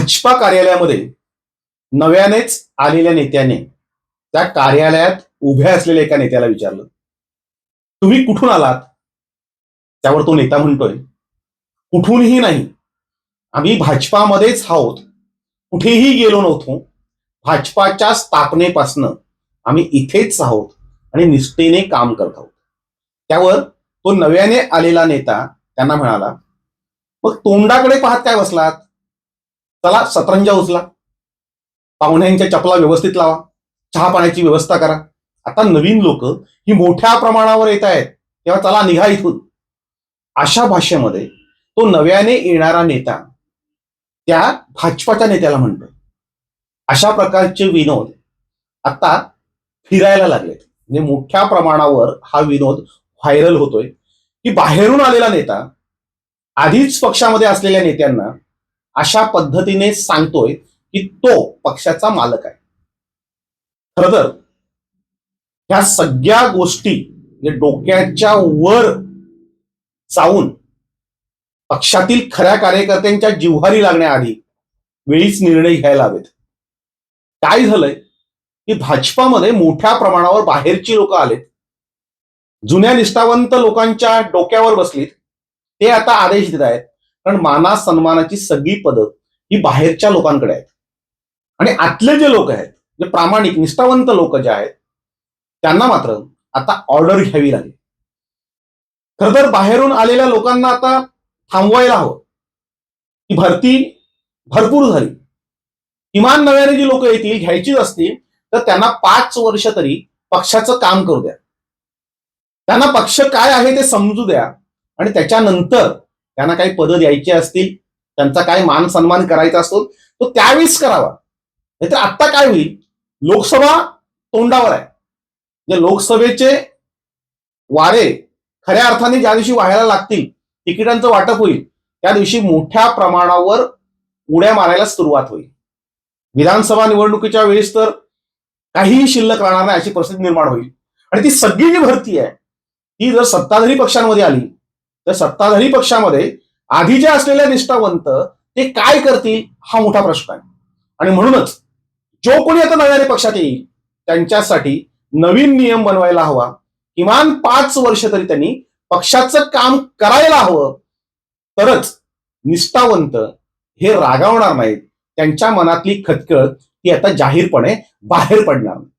भाजपा कार्यालयामध्ये नव्यानेच आलेल्या नेत्याने त्या कार्यालयात उभ्या असलेल्या एका नेत्याला विचारलं. तुम्ही कुठून आलात? त्यावर तो नेता म्हणतोय कुठूनही नाही. आम्ही भाजपामध्येच आहोत. कुठेही गेलो नव्हतो. भाजपाच्या स्थापनेपासनं आम्ही इथेच आहोत आणि निष्ठेने काम करत आहोत. त्यावर तो नव्याने आलेला नेता त्यांना म्हणाला मग तोंडाकडे पाहत काय बसलात? चला सतरंजा उचला. पाहुण्यांच्या चपला व्यवस्थित लावा. चहा पाण्याची व्यवस्था करा. आता नवीन लोक ही मोठ्या प्रमाणावर येत आहेत. तेव्हा चला निघा इथून. अशा भाषेमध्ये तो नव्याने येणारा नेता त्या भाजपाच्या नेत्याला म्हणतोय. अशा प्रकारचे विनोद आता फिरायला लागलेत. म्हणजे मोठ्या प्रमाणावर हा विनोद व्हायरल होतोय. की बाहेरून आलेला नेता आधीच पक्षामध्ये असलेल्या नेत्यांना अशा पद्धतीने सांगतोय की तो पक्षाचा मालक आहे. खर तर ह्या सगळ्या गोष्टी म्हणजे डोक्याच्या वर जाऊन पक्षातील खऱ्या कार्यकर्त्यांच्या जिव्हारी लागण्याआधी वेळीच निर्णय घ्यायला हवेत. काय झालंय की भाजपामध्ये मोठ्या प्रमाणावर बाहेरची लोक आलेत. जुन्या निष्ठावंत लोकांच्या डोक्यावर बसलीत. ते आता आदेश देत आहेत. कारण माना सन्मानाची सगळी पदं ही बाहेरच्या लोकांकडे आहेत. आणि आतले जे लोक आहेत जे प्रामाणिक निष्ठावंत लोक जे आहेत त्यांना मात्र आता ऑर्डर घ्यावी लागेल. खर तर बाहेरून आलेल्या लोकांना आता थांबवायला हवं. ही भरती भरपूर झाली. किमान नव्याने जी लोक येतील घ्यायचीच असतील तर त्यांना पाच वर्ष तरी पक्षाचं काम करू द्या. त्यांना पक्ष काय आहे ते समजू द्या. आणि त्याच्यानंतर त्यांना काही पदं द्यायची असतील त्यांचा काय मान सन्मान करायचा असतो तो त्यावेळीच करावा. नाहीतर आत्ता काय होईल? लोकसभा तोंडावर आहे. म्हणजे लोकसभेचे वारे खऱ्या अर्थाने ज्या दिवशी व्हायला लागतील तिकिटांचं वाटप होईल त्या दिवशी मोठ्या प्रमाणावर उड्या मारायला सुरुवात होईल. विधानसभा निवडणुकीच्या वेळेस तर काहीही शिल्लक राहणार नाही अशी परिस्थिती निर्माण होईल. आणि ती सगळी जी भरती आहे ती जर सत्ताधारी पक्षांमध्ये आली तर सत्ताधारी पक्षामध्ये आधीचे असलेले निष्ठावंत ते काय करतील हा मोठा प्रश्न आहे. आणि म्हणूनच जो कोणी आता नव्याने पक्षात येईल त्यांच्यासाठी नवीन नियम बनवायला हवा. किमान पाच वर्ष तरी त्यांनी पक्षाचं काम करायला हवं. तरच निष्ठावंत हे रागावणार नाहीत. त्यांच्या मनातली खतखत ती आता जाहीरपणे बाहेर पडणार नाही.